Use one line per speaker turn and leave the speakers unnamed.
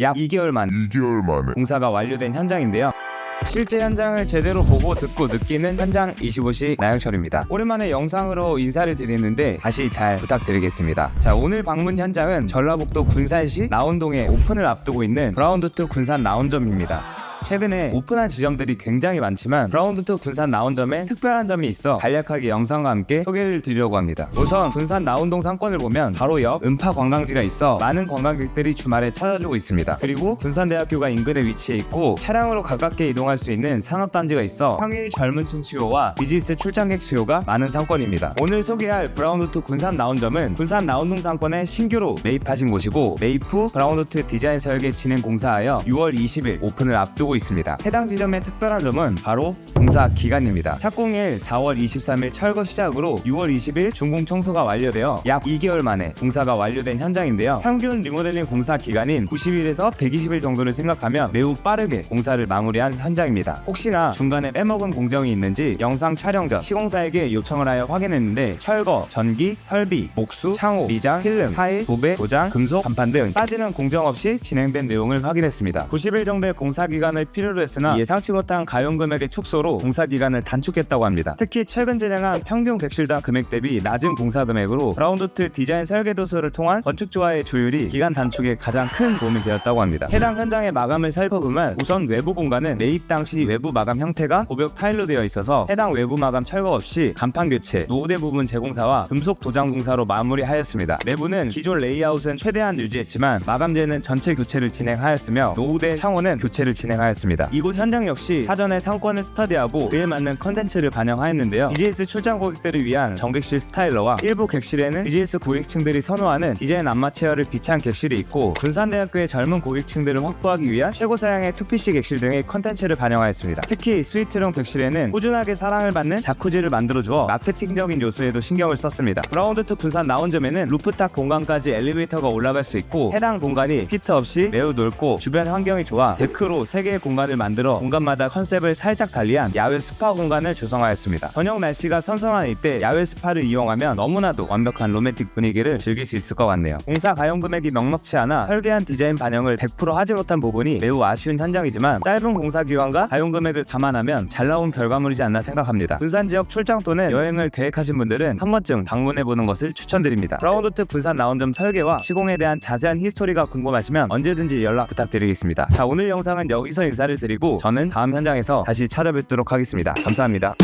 약 2개월 만
2개월 만에
공사가 완료된 현장인데요. 실제 현장을 제대로 보고 듣고 느끼는 현장 25시 나영철입니다. 오랜만에 영상으로 인사를 드리는데 다시 잘 부탁드리겠습니다. 자 오늘 방문 현장은 전라북도 군산시 나온동에 오픈을 앞두고 있는 브라운드2 군산 나온점입니다. 최근에 오픈한 지점들이 굉장히 많지만 브라운드2 군산 나온점에 특별한 점이 있어 간략하게 영상과 함께 소개를 드리려고 합니다. 우선 군산 나온동 상권을 보면 바로 옆 음파 관광지가 있어 많은 관광객들이 주말에 찾아주고 있습니다. 그리고 군산대학교가 인근에 위치해 있고 차량으로 가깝게 이동할 수 있는 산업단지가 있어 평일 젊은 층 수요와 비즈니스 출장객 수요가 많은 상권입니다. 오늘 소개할 브라운드2 군산 나온점은 군산 나온동 상권에 신규로 매입하신 곳이고 후 브라운드2 디자인 설계 진행 공사하여 6월 20일 오픈을 앞두고 있습니다. 해당 지점의 특별한 점은 바로 공사 기간입니다. 착공일 4월 23일 철거 시작으로 6월 20일 준공 청소가 완료되어 약 2개월 만에 공사가 완료된 현장인데요. 평균 리모델링 공사 기간인 90일에서 120일 정도를 생각하면 매우 빠르게 공사를 마무리한 현장입니다. 혹시나 중간에 빼먹은 공정이 있는지 영상 촬영 전 시공사에게 요청을 하여 확인했는데 철거, 전기, 설비, 목수, 창호, 미장, 필름, 파일, 도배, 도장, 금속, 간판 등 빠지는 공정 없이 진행된 내용을 확인했습니다. 90일 정도의 공사 기간을 필요로 했으나 예상치 못한 가용 금액의 축소로 공사 기간을 단축했다고 합니다. 특히 최근 진행한 평균 객실당 금액 대비 낮은 공사 금액으로 브라운드2 디자인 설계 도서를 통한 건축주와의 조율이 기간 단축에 가장 큰 도움이 되었다고 합니다. 해당 현장의 마감을 살펴보면 우선 외부 공간은 매입 당시 외부 마감 형태가 고벽 타일로 되어 있어서 해당 외부 마감 철거 없이 간판 교체, 노후대 부분 재공사와 금속 도장 공사로 마무리하였습니다. 내부는 기존 레이아웃은 최대한 유지했지만 마감재는 전체 교체를 진행하였으며 노후대 창호는 교체를 진행하였습니다. 이곳 현장 역시 사전에 상권을 스터디하고 그에 맞는 컨텐츠를 반영하였는데요. BGS 출장 고객들을 위한 정객실 스타일러와 일부 객실에는 BGS 고객층들이 선호하는 디자인 안마 체어를 비치한 객실이 있고 군산대학교의 젊은 고객층들을 확보하기 위한 최고 사양의 2PC 객실 등의 컨텐츠를 반영하였습니다. 특히 스위트룸 객실에는 꾸준하게 사랑을 받는 자쿠지를 만들어 주어 마케팅적인 요소에도 신경을 썼습니다. 브라운드2 군산 나온점에는 루프탑 공간까지 엘리베이터가 올라갈 수 있고 해당 공간이 피트 없이 매우 넓고 주변 환경이 좋아 데크로 3개의 공간을 만들어 공간마다 컨셉을 살짝 달리한 야외 스파 공간을 조성하였습니다. 저녁 날씨가 선선한 이때 야외 스파를 이용하면 너무나도 완벽한 로맨틱 분위기를 즐길 수 있을 것 같네요. 공사 가용 금액이 넉넉치 않아 설계한 디자인 반영을 100% 하지 못한 부분이 매우 아쉬운 현장이지만 짧은 공사 기간과 가용 금액을 감안하면 잘 나온 결과물이지 않나 생각합니다. 군산 지역 출장 또는 여행을 계획하신 분들은 한 번쯤 방문해 보는 것을 추천드립니다. 브라운드2 군산 나온점 설계와 시공에 대한 자세한 히스토리가 궁금하시면 언제든지 연락 부탁드리겠습니다. 자 오늘 영상은 여기서 인사를 드리고 저는 다음 현장에서 다시 찾아뵙도록 하겠습니다. 감사합니다.